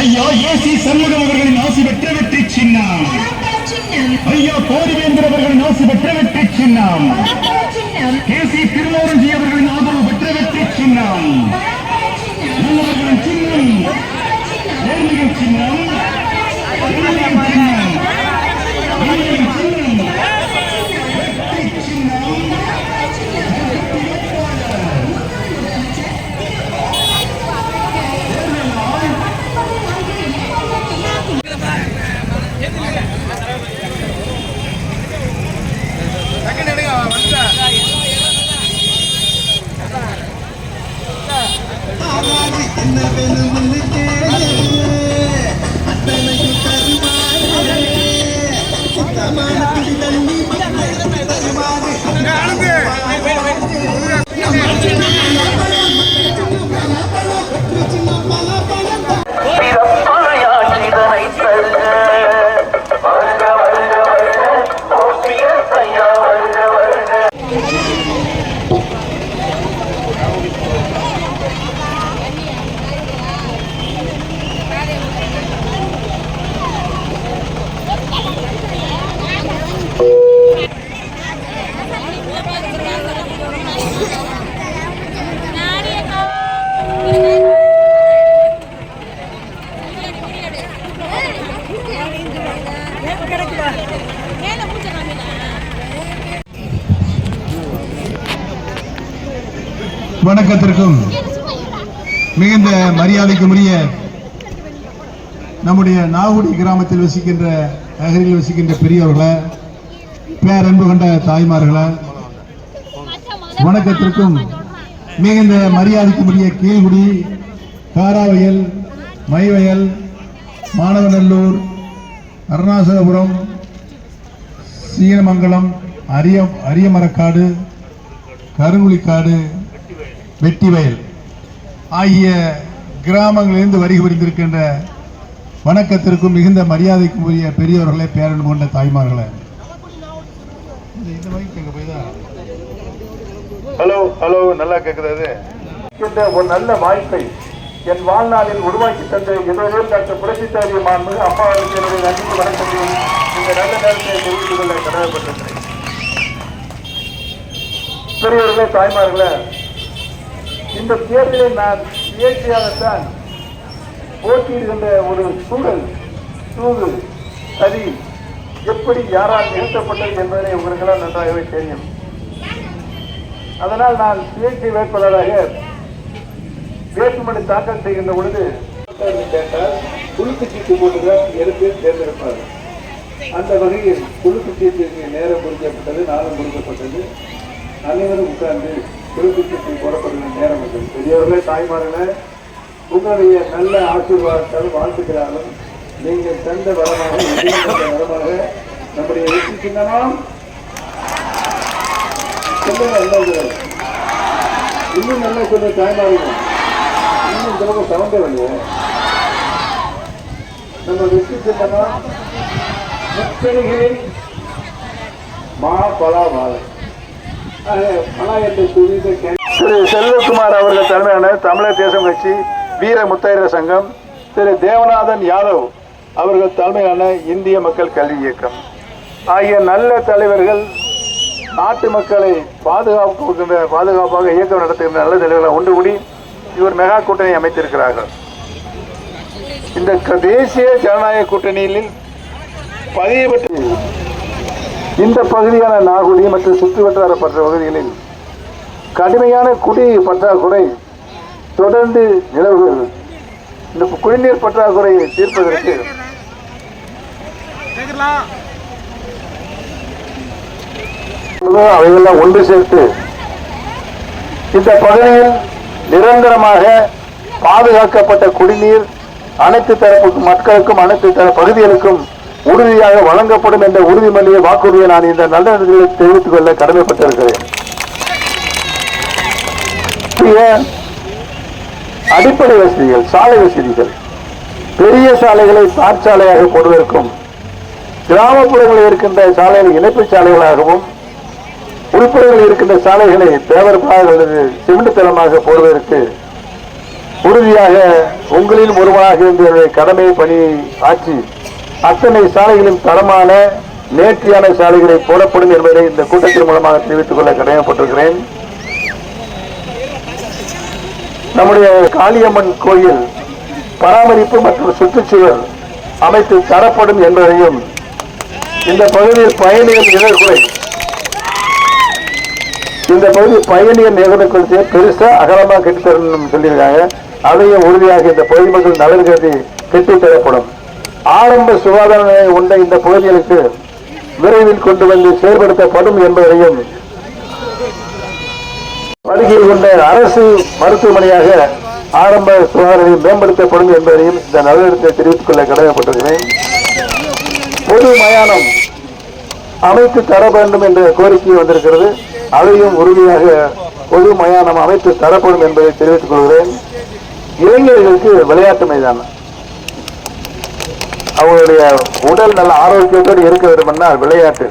ஐயா ஏசி சண்முகம் அவர்களின் ஆசி பெற்ற வெற்றி சின்னம். ஐயா போரிவேந்தர் அவர்களின் ஆசி பெற்ற வெற்றி சின்னம். கேசி திருமோரஞ்சி அவர்களின் ஆதரவு பெற்ற வெற்றி சின்னம். நல்லவர்களின் சின்னம். சின்னம் நேர்மையின் சின்னம் நேர்மையின் சின்னம் வெற்றி சின்னம் என்ன வேணும்னு கேளு அத்தனையும் தருவாரு சுத்தமான குடி தண்ணி மக்களுக்கு வணக்கத்திற்கும் மிகுந்த மரியாதைக்குரிய நம்முடைய நாகுடி கிராமத்தில் வசிக்கின்ற நகரில் வசிக்கின்ற பெரியவர்களை பேரன்பு கொண்ட தாய்மார்களை வணக்கத்திற்கும் மிகுந்த மரியாதைக்குரிய கீழ்குடி காராவயல் மைவயல் மாணவநல்லூர் அருணாசலபுரம் சீனமங்கலம் அரிய அரியமரக்காடு கருங்குழிக்காடு வெட்டிவயல் ஆகிய கிராமங்களிலிருந்து வருகை புரிந்திருக்கின்ற வணக்கத்திற்கும் மிகுந்த மரியாதைக்கும் உரிய பெரியவர்களே பேரன் கொண்ட தாய்மார்களே? ஹலோ ஹலோ நல்லா கேட்குறது ஒரு நல்ல வாய்ப்பை என் வாழ்நாளில் உருவாக்கி தந்த இதோடு டாக்டர் புரட்சி தலைவி மாண்புமிகு அம்மா என்னுடைய நன்றி வணக்கத்தையும் இந்த நல்ல நேரத்தை தெரிவித்துக் கொள்ள கடமைப்பட்டிருக்கிறேன் பெரியவர்களே தாய்மார்களே இந்த தேர்தலில் நான் இயற்கையாகத்தான் போட்டியிடுகின்ற ஒரு சூழல் சூது சதி எப்படி யாரால் நிறுத்தப்பட்டது என்பதை உங்களுக்கெல்லாம் நன்றாகவே தெரியும். அதனால் நான் சுயேட்சை வேட்பாளராக வேட்புமனு தாக்கல் செய்கின்ற பொழுது கேட்டால் குழுக்கு சீட்டு போட்டுதான் எடுத்து தேர்ந்தெடுப்பார்கள். அந்த வகையில் குழுக்கு சீட்டுக்கு நேரம் குறிக்கப்பட்டது நாளும் கொடுக்கப்பட்டது. அனைவரும் உட்கார்ந்து குறிப்பிட்டு போடப்படுகிற நேரம் வந்தது பெரியவர்களே தாய்மார்களே உங்களுடைய நல்ல ஆசீர்வாதத்தால் வாழ்த்துக்கிறாலும் நீங்கள் தந்த வரமாக வரமாக நம்முடைய வெற்றி சின்னமாம். சொல்லுங்க நல்லது இன்னும் நல்லா சொல்ல தாய்மார்கள். இன்னும் இந்த பக்கம் சவுண்டே நம்ம வெற்றி சின்னமா? முச்செடிகளில் மா பலா வாழை ஆக, பலா என்ற குறித்த கே- திரு செல்வகுமார் அவர்கள் தலைமையான தமிழர் தேசம் கட்சி வீர முத்தையர் சங்கம் திரு தேவநாதன் யாதவ் அவர்கள் தலைமையான இந்திய மக்கள் கல்வி இயக்கம். ஆகிய நல்ல தலைவர்கள் நாட்டு மக்களை பாதுகாப்புகின்ற பாதுகாப்பாக இயக்கம் நடத்துகின்ற நல்ல தலைவர்களை ஒன்று கூடி இவர் மெகா கூட்டணி அமைத்திருக்கிறார்கள். இந்த தேசிய ஜனநாயக கூட்டணியில் பதிவு பெற்று இந்த பகுதியான நாகுடி மற்றும் சுற்று வட்டார பற்ற பகுதிகளில் கடுமையான குடி பற்றாக்குறை தொடர்ந்து நிலவுகிறது. இந்த குடிநீர் பற்றாக்குறையை தீர்ப்பதற்கு அவையெல்லாம் ஒன்று சேர்த்து இந்த பகுதியில் நிரந்தரமாக பாதுகாக்கப்பட்ட குடிநீர் அனைத்து தரப்பு மக்களுக்கும் அனைத்து தர பகுதிகளுக்கும் உறுதியாக வழங்கப்படும் என்ற உறுதிமொழியை வாக்குறுதியை நான் இந்த நல்ல நிலையில் தெரிவித்துக் கொள்ள கடமைப்பட்டிருக்கிறேன். புதிய அடிப்படை வசதிகள் சாலை வசதிகள் பெரிய சாலைகளை தார் சாலையாக போடுவதற்கும் கிராமப்புறங்களில் இருக்கின்ற சாலைகளை இணைப்பு சாலைகளாகவும் உள்புறங்களில் இருக்கின்ற சாலைகளை பேவர்பாக அல்லது சிமெண்ட் தளமாக போடுவதற்கு உறுதியாக உங்களின் ஒருவராக இருந்த கடமை பணி ஆற்றி அத்தனை சாலைகளின் தரமான நேர்த்தியான சாலைகளை போடப்படும் என்பதை இந்த கூட்டத்தின் மூலமாக தெரிவித்துக் கொள்ள கடமைப்பட்டிருக்கிறேன் நம்முடைய காளியம்மன் கோயில் பராமரிப்பு மற்றும் சுற்றுச்சூழல் அமைத்து தரப்படும் என்பதையும் இந்த பகுதியில் பயணிகள் நிழற்குறை இந்த பகுதி பயணிகள் நிகழ்வுகளுக்கு பெருசா அகலமாக கட்டித்தரணும் சொல்லியிருக்காங்க. அதையும் உறுதியாக இந்த பகுதி மக்கள் நலன் கருதி கட்டித்தரப்படும். தரப்படும் ஆரம்ப சுகாதார நிலையம் உண்ட இந்த பகுதிகளுக்கு விரைவில் கொண்டு வந்து செயல்படுத்தப்படும் என்பதையும் படுகையில் கொண்ட அரசு மருத்துவமனையாக ஆரம்ப சுகாதார நிலையம் மேம்படுத்தப்படும் என்பதையும் இந்த நடவடிக்கை தெரிவித்துக் கொள்ள கடமைப்பட்டிருக்கிறேன். பொது மயானம் அமைத்து தர வேண்டும் என்ற கோரிக்கை வந்திருக்கிறது. அதையும் உறுதியாக பொது மயானம் அமைத்து தரப்படும் என்பதை தெரிவித்துக் கொள்கிறேன். இளைஞர்களுக்கு விளையாட்டு மைதானம். அவங்களுடைய உடல் நல்ல ஆரோக்கியத்தோடு இருக்க வேண்டுமென்றால் விளையாட்டு.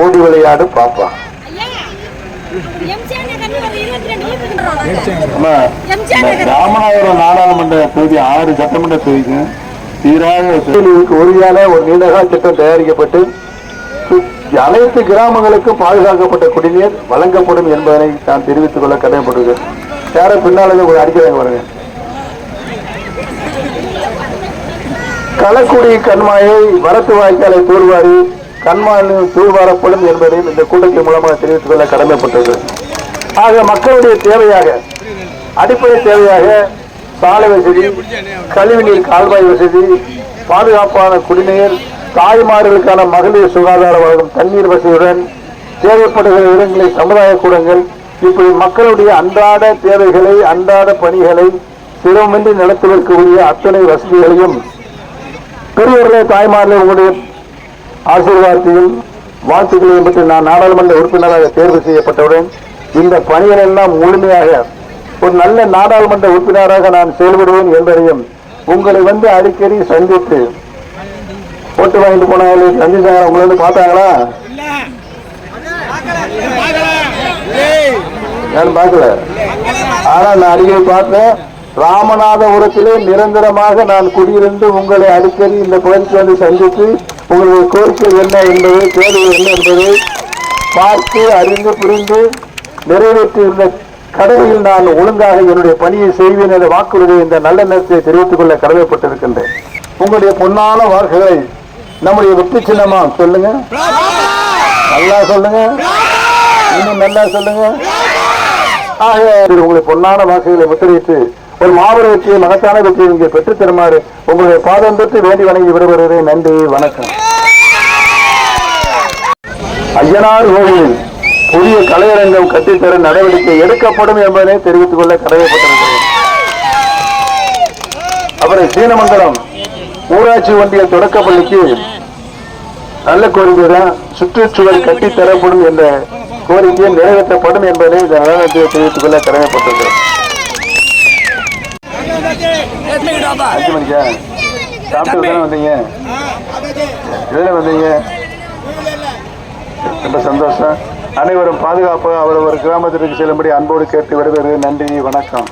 ஓடி விளையாடு பாப்பா. ராமநாதபுரம் நாடாளுமன்ற தொகுதி ஆறு சட்டமன்ற தொகுதிக்கு சீராக உறுதியான ஒரு நீண்டகால திட்டம் தயாரிக்கப்பட்டு அனைத்து கிராமங்களுக்கும் பாதுகாக்கப்பட்ட குடிநீர் வழங்கப்படும் என்பதனை நான் தெரிவித்துக் கொள்ள கடமைப்பட்டிருக்கிறேன் யாரும் பின்னால ஒரு அடிக்கிறாங்க பாருங்க. களக்குடி கண்மாயை வரத்து வாய்க்காலை தூர்வாரி கண்மாயில் தூர்வாரப்படும் என்பதையும் இந்த கூட்டத்தின் மூலமாக தெரிவித்துக் கொள்ள கடமைப்பட்டது ஆக மக்களுடைய தேவையாக அடிப்படை தேவையாக சாலை வசதி கழிவுநீர் கால்வாய் வசதி பாதுகாப்பான குடிநீர் தாய்மார்களுக்கான மகளிர் சுகாதார வழங்கும் தண்ணீர் வசதியுடன் தேவைப்படுகிற இடங்களில் சமுதாய கூடங்கள் இப்படி மக்களுடைய அன்றாட தேவைகளை அன்றாட பணிகளை சிரமமின்றி நடத்துவதற்குரிய அத்தனை வசதிகளையும் பெரியவர்களே தாய்மார்களே உங்களுடைய ஆசீர்வாதத்தையும் வாழ்த்துக்களையும் பற்றி நான் நாடாளுமன்ற உறுப்பினராக தேர்வு செய்யப்பட்டவுடன் இந்த பணிகள் எல்லாம் முழுமையாக ஒரு நல்ல நாடாளுமன்ற உறுப்பினராக நான் செயல்படுவேன் என்பதையும் உங்களை வந்து அடிக்கடி சந்தித்து ஓட்டு வாங்கிட்டு போனாங்க சந்திச்சாங்க உங்களை வந்து பார்த்தாங்களா? யாரும் பார்க்கல? ஆனா நான் அடிக்கடி பார்த்தேன் ராமநாதபுரத்திலே நிரந்தரமாக நான் குடியிருந்து உங்களை அடிக்கடி இந்த பகுதிக்கு வந்து சந்தித்து உங்களுடைய கோரிக்கை என்ன என்பது தேவை என்ன என்பதை பார்த்து அறிந்து புரிந்து நிறைவேற்றியுள்ள கடமையில் நான் ஒழுங்காக என்னுடைய பணியை செய்வேன் என்ற வாக்குறுதியை இந்த நல்ல நேரத்தை தெரிவித்துக் கொள்ள கடமைப்பட்டிருக்கின்றேன். உங்களுடைய பொன்னான வாக்குகளை நம்முடைய வெற்றி சின்னமா சொல்லுங்க. நல்லா சொல்லுங்க. இன்னும் நல்லா சொல்லுங்க. ஆக உங்களுடைய பொன்னான வாக்குகளை முத்திரையிட்டு ஒரு மாபெரும் வெற்றியை மகத்தான வெற்றியை இங்கே பெற்றுத் தருமாறு உங்களுடைய பாதம் வேண்டி வணங்கி விடுபடுகிறேன் நன்றி வணக்கம். ஐயனார் கோவிலில் புதிய கலையரங்கம் கட்டித்தர நடவடிக்கை எடுக்கப்படும் என்பதனை தெரிவித்துக் கொள்ள கடமைப்பட்டிருக்கிறேன் அப்புறம் சீனமங்கலம் ஊராட்சி ஒன்றிய தொடக்கப்பள்ளிக்கு நல்ல கோரிக்கை தான் சுற்றுச்சூழல் கட்டித் தரப்படும் என்ற கோரிக்கை நிறைவேற்றப்படும் என்பதை இந்த நிறுவனத்தில் தெரிவித்துக் கொள்ள கடமைப்பட்டிருக்கிறோம் அஞ்சு மணிக்கா? சாப்பிட்டு தானே வந்தீங்க? எதுல வந்தீங்க? ரொம்ப சந்தோஷம். அனைவரும் பாதுகாப்பாக அவரவர் கிராமத்திற்கு செல்லும்படி அன்போடு கேட்டு விடுவது நன்றி வணக்கம்.